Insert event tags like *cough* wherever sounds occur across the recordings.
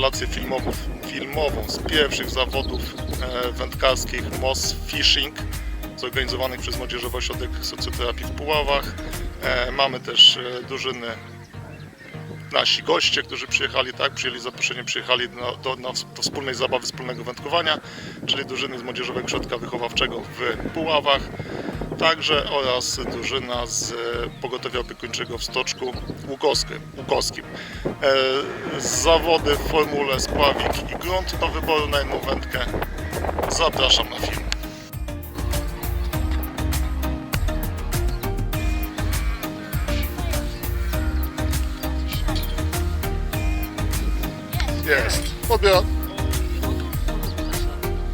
Relację filmową, filmową z pierwszych zawodów e, wędkarskich MOS Fishing zorganizowanych przez Młodzieżowy Ośrodek Socjoterapii w Puławach. E, Mamy też e, drużyny nasi goście, którzy przyjechali, tak, przyjęli zaproszenie, przyjechali do, na, do wspólnej zabawy, wspólnego wędkowania, czyli drużyny z Młodzieżowego Ośrodka Wychowawczego w Puławach, także oraz drużyna z e, Pogotowia Opiekuńczego w Stoczku Łukowskim. Łukowskim. E, zawody w formule spławik i grunt do wyboru na jedną wędkę. Zapraszam na film. Jest. Podbiera.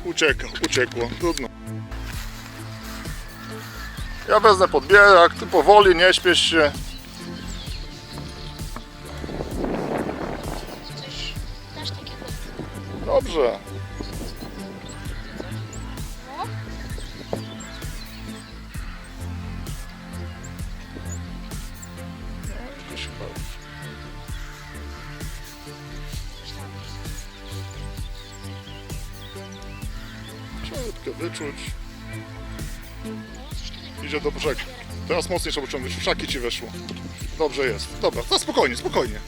Ucieka, uciekło. Trudno. Ja wezmę podbierak, ty powoli, nie śpiesz się. Dobrze. No. Wyczuć. Idzie do brzegu. Teraz mocniej trzeba ciągnąć. W szaki ci weszło. Dobrze jest. Dobra, to spokojnie, spokojnie.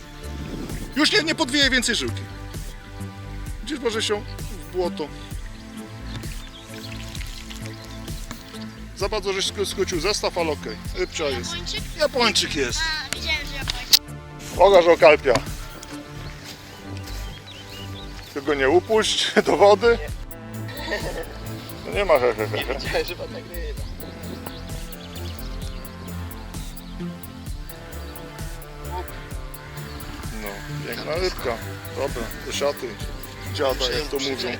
Już nie, nie podwieje więcej żyłki. Gdzieś może się w błoto. Za bardzo żeś skr- skrócił zestaw, ale okej. Rybcia jest. Japończyk? Japończyk jest. A, widziałem, że Japończyk. Pokaż okalpia. Tylko nie upuść *laughs* do wody. No nie ma he, he, he, he. Wiedziałem, że pan nagrywa. No, piękna rybka. Dobra, do siaty. Dziada, jak to mówią.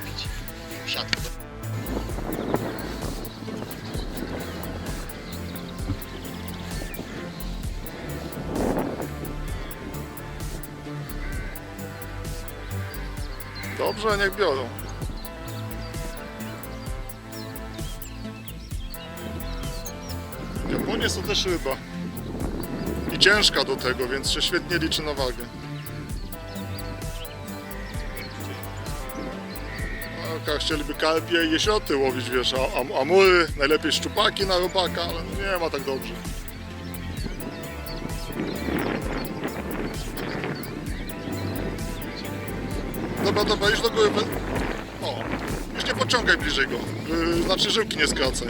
Siatkę. Dobrze, niech biorą. Japonie to też ryba. I ciężka do tego, więc się świetnie liczy na wagę. Jak chcieliby karpie i jesioty łowić, wiesz, a, a, amury, najlepiej szczupaki na robaka, ale no nie ma tak dobrze. Dobra, dobra, już do góry. O, już nie pociągaj bliżej go. Yy, znaczy żyłki nie skracaj.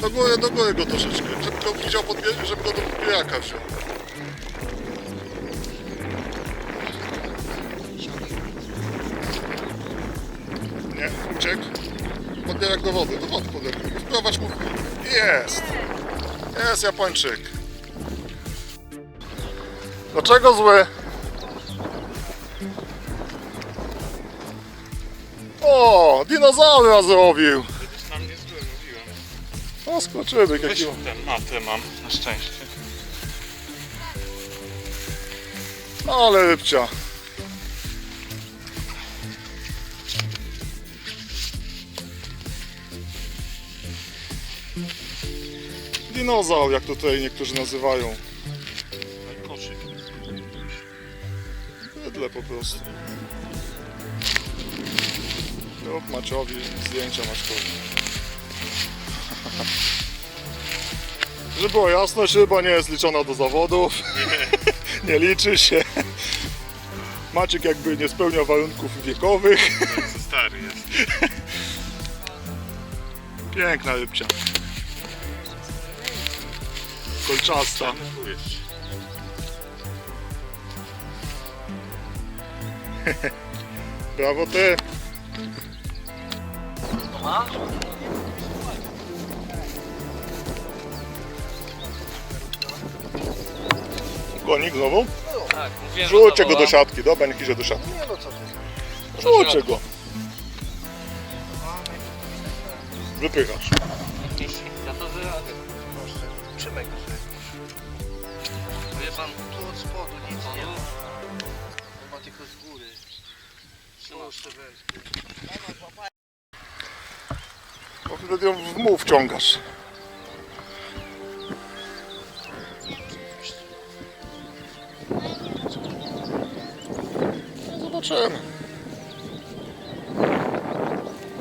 Do góry, do góry go troszeczkę, żeby go widział żeby go do podbieraka wziął. Nie, uciekł. Podbierak do wody, do wody podbierak. Wprowadź mu. Jest! Jest Japończyk. Dlaczego zły? O, dinozaura zrobił. Będziesz na mnie zły, mówiłem. O, skoczymy, Weź jakiego. ten matę mam, na szczęście. Ale rybcia. Dinozaur, jak tutaj niektórzy nazywają. No i koszyk. Bydle po prostu. Rób Maciowi zdjęcia Maćkowi. *laughs* Żeby było jasne, szyba nie jest liczona do zawodów. *laughs* nie liczy się. Maciek jakby nie spełniał warunków wiekowych. Co stary jest. *laughs* Piękna rybcia. Kolczasta. *laughs* Brawo ty. Konik znowu? Tak, mówiłem, Rzućcie go do siatki, dobra, niech idzie do siatki. Nie no co ty. Rzućcie go. Wypychasz. Ja to. Trzymaj go pan, tu od spodu nic nie ma. Ma tylko z góry. Proszę weź. Bo wtedy ją w muł wciągasz. Zobaczymy.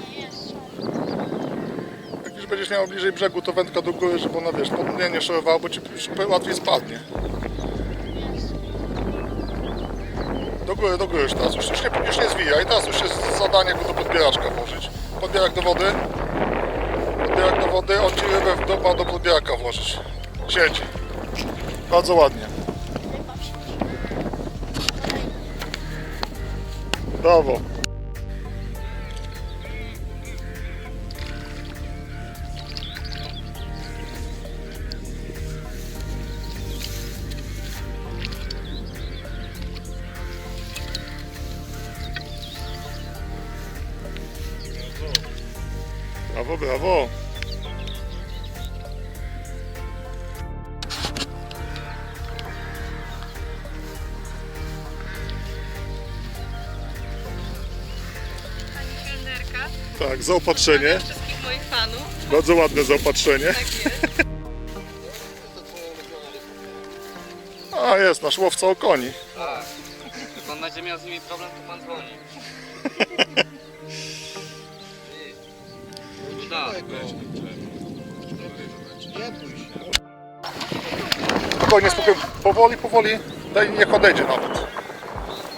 Nie jest. Jak już będziesz miał bliżej brzegu, to wędka do góry, żeby ona, wiesz, pod nie szorowała, bo ci łatwiej spadnie. Do góry, do góry już teraz, już, już, nie, już nie zwijaj, teraz już jest zadanie go do podbieraczka włożyć. Podbierak do wody. Podbierak do wody, on ci w dopa do podbieraka włożyć. Siedzi. Bardzo ładnie. Brawo, kelnerka, Tak, zaopatrzenie. wszystkich moich fanów. Bardzo ładne zaopatrzenie. Tak jest. A, jest nasz łowca o koni. Tak. Jak pan będzie miał z nimi problem, to pan dzwoni. Tak. Spokojnie, spokojnie. Powoli, powoli. Daj, niech odejdzie nawet.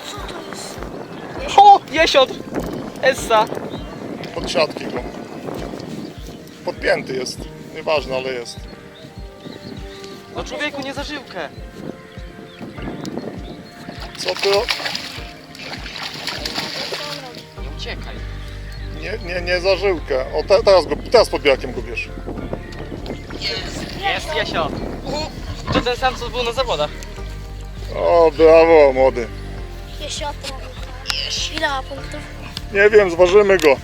Co to jest? O! Jesiotr! Essa! Pod siatki go. Podpięty jest. Nieważne, ale jest. No człowieku, nie zażyłkę! Co ty? Nie uciekaj. Nie, nie, nie za żyłkę. O, te, teraz, go, teraz podbierakiem go bierz. Jest jesiotr! To ten sam, co był na zawodach. O, brawo, młody. Jesiotr. Ile ma punktów? Nie wiem, zważymy go.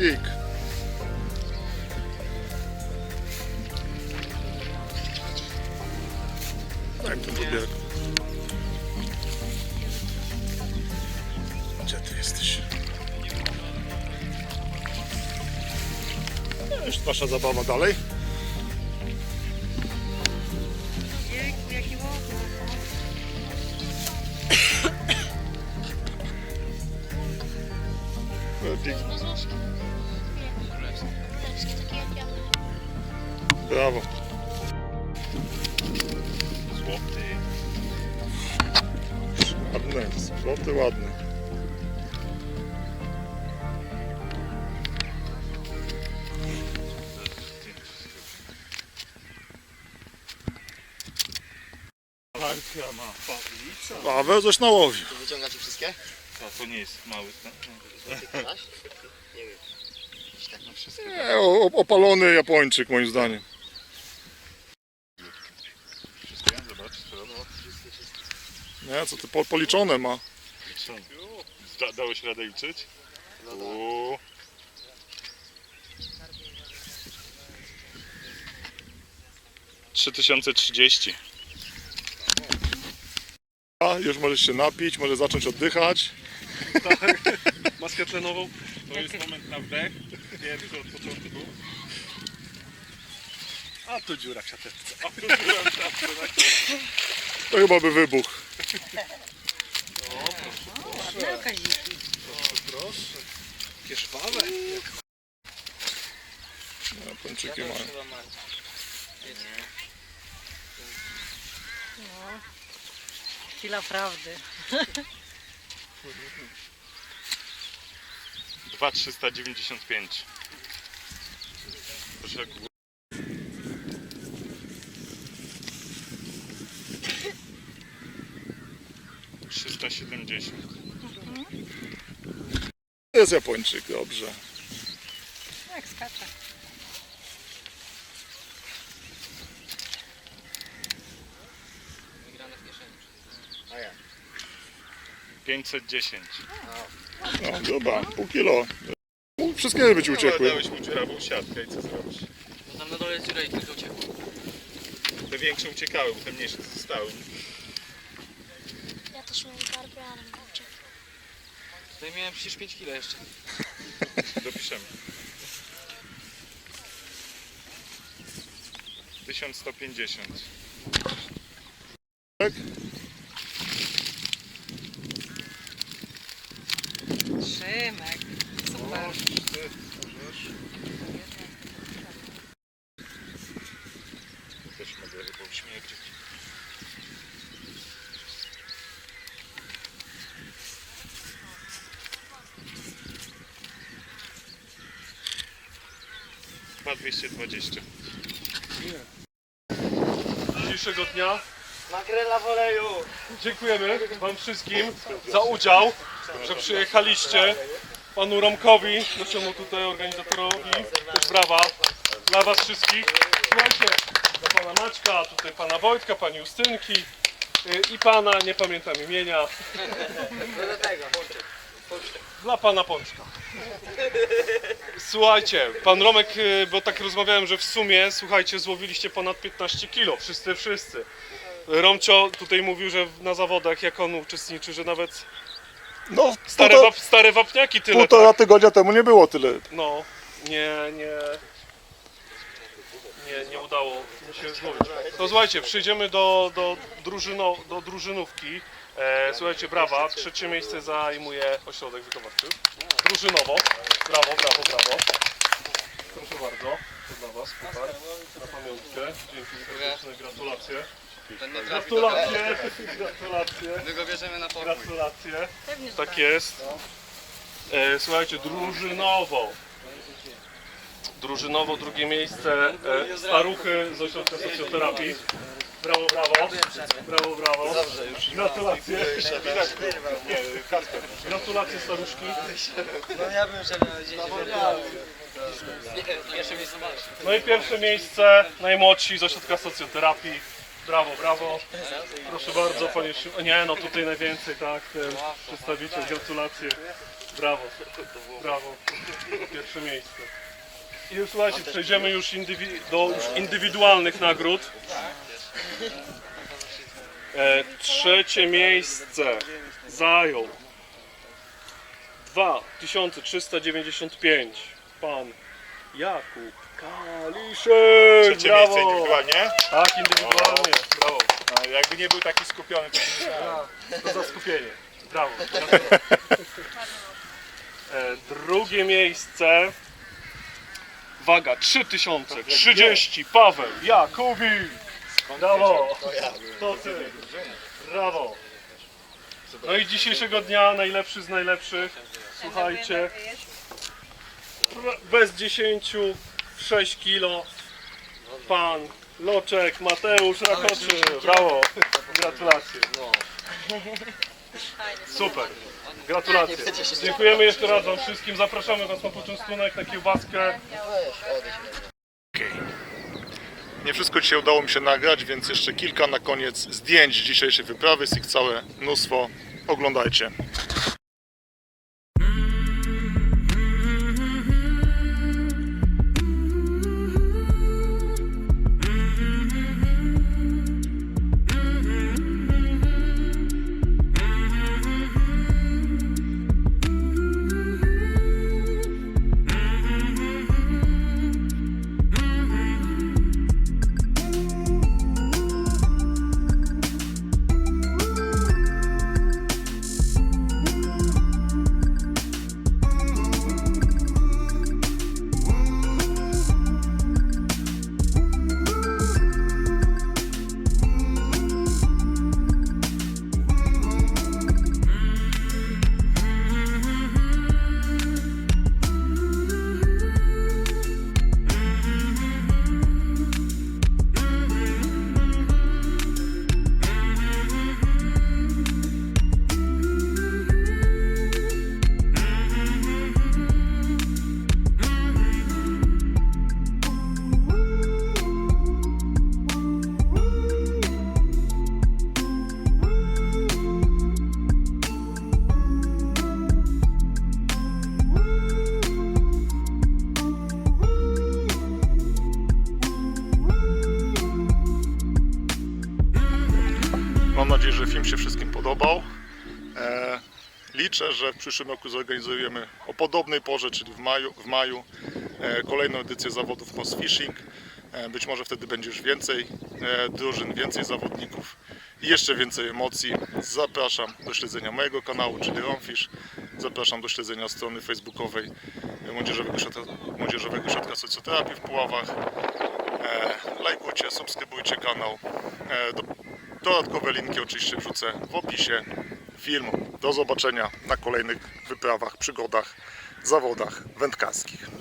Daj mi ten podbierak. Gdzie ty jesteś? No, Już wasza zabawa dalej. Ładny, złoty ładny. Partia ma Pawlica. Paweł coś nałowił. Wyciągacie wszystkie? A to nie jest mały. tak? Nie wiem. Tak na wszystkie. Nie, o- opalony Japończyk moim zdaniem. Wszystkie? Zobacz. No, Nie, co ty po, policzone ma. Zda, dałeś radę liczyć? Uuu. Trzy tysiące trzydzieści. A, już możesz się napić, możesz zacząć oddychać. Maskę tlenową. To jest moment na wdech. Pierwszy od początku. A tu dziura w siateczce. A tu byłem tam, to tak. To chyba by wybuch. Jakie żwawe. Japończyki mają. Chwila prawdy. Dwa trzysta dziewięćdziesiąt pięć. Proszę, jak Trzysta siedemdziesiąt. Jest Japończyk, dobrze. Jak skacze. Wygrane w kieszeni. A ja. 510. No dobra, pół kilo. Wszystkie by ci uciekły. Dałeś mu dziurawą siatkę i co zrobisz? Tam na dole jest dziura i tylko uciekło. Te większe uciekały, bo te mniejsze zostały. Ja też miałem nie uciekł. Tutaj miałem przecież 5 kilo jeszcze. *laughs* Dopiszemy. 1150. Tak? Szymek. Super. Też mogę chyba uśmiercić. Dwa 220. dzisiejszego dnia. Makrela w oleju! Dziękujemy Wam wszystkim za udział, że przyjechaliście. Panu Romkowi, naszemu tutaj organizatorowi, też brawa dla Was wszystkich. Słuchajcie, dla Pana Maćka, tutaj Pana Wojtka, Pani Justynki y, i Pana, nie pamiętam imienia, Do tego. Dla Pana Pączka. Słuchajcie, Pan Romek, y, bo tak rozmawiałem, że w sumie, słuchajcie, złowiliście ponad 15 kilo, wszyscy, wszyscy. Romcio tutaj mówił, że na zawodach, jak on uczestniczy, że nawet No, stare, półtora, wap, stare wapniaki tyle. półtora Tak? tygodnia temu nie było tyle. No, nie, nie, nie, nie udało mi się złowić. To słuchajcie, przejdziemy do, do, drużyno, do drużynówki. E, słuchajcie, brawa, trzecie miejsce zajmuje ośrodek wychowawczy. Drużynowo, brawo, brawo, brawo. Proszę bardzo, to dla Was, puchar, na pamiątkę. Dzięki serdeczne, gratulacje. Ten nie trafi do Gratulacje, gratulacje. My go bierzemy na pokój. Gratulacje. Pewnie, że Tak jest. E, słuchajcie, drużynowo. Drużynowo drugie miejsce e, staruchy z ośrodka socjoterapii. Brawo, brawo. Brawo, brawo. Gratulacje. *laughs* Gratulacje staruszki. No ja bym się Jeszcze mi zobaczy. No i pierwsze miejsce najmłodsi z ośrodka socjoterapii. Brawo, brawo. Proszę bardzo, panie. Nie, no tutaj najwięcej, tak, ten przedstawiciel, gratulacje. Brawo, brawo. Pierwsze miejsce. I słuchajcie, przejdziemy już indywi- do już indywidualnych nagród. E, trzecie miejsce zajął 2395 pan Jakub Kaliszek. Trzecie Brawo. miejsce indywidualnie. Tak, indywidualnie. Brawo. A jakby nie był taki skupiony, to To za skupienie. Brawo. *laughs* E, drugie miejsce. Waga 3030. Paweł Jakubik. Brawo. To ty. Brawo. No i dzisiejszego dnia najlepszy z najlepszych. Słuchajcie. Bez 10, 6 kilo. Pan Loczek, Mateusz Rakoczy. Brawo. Gratulacje. Super. Gratulacje. Dziękujemy jeszcze raz Wam wszystkim. Zapraszamy Was na poczęstunek, na kiełbaskę. Nie wszystko dzisiaj udało mi się nagrać, więc jeszcze kilka na koniec zdjęć dzisiejszej wyprawy. Jest ich całe mnóstwo. Oglądajcie. Liczę, że w przyszłym roku zorganizujemy o podobnej porze, czyli w maju, w maju e, kolejną edycję zawodów Moss Fishing. E, być może wtedy będzie już więcej e, drużyn, więcej zawodników i jeszcze więcej emocji. Zapraszam do śledzenia mojego kanału, czyli Romfish. Zapraszam do śledzenia strony facebookowej Młodzieżowego Ośrodka, Młodzieżowego Ośrodka Socjoterapii w Puławach. Lajkujcie, subskrybujcie kanał. Do, dodatkowe linki oczywiście wrzucę w opisie filmu. Do zobaczenia na kolejnych wyprawach, przygodach, zawodach wędkarskich.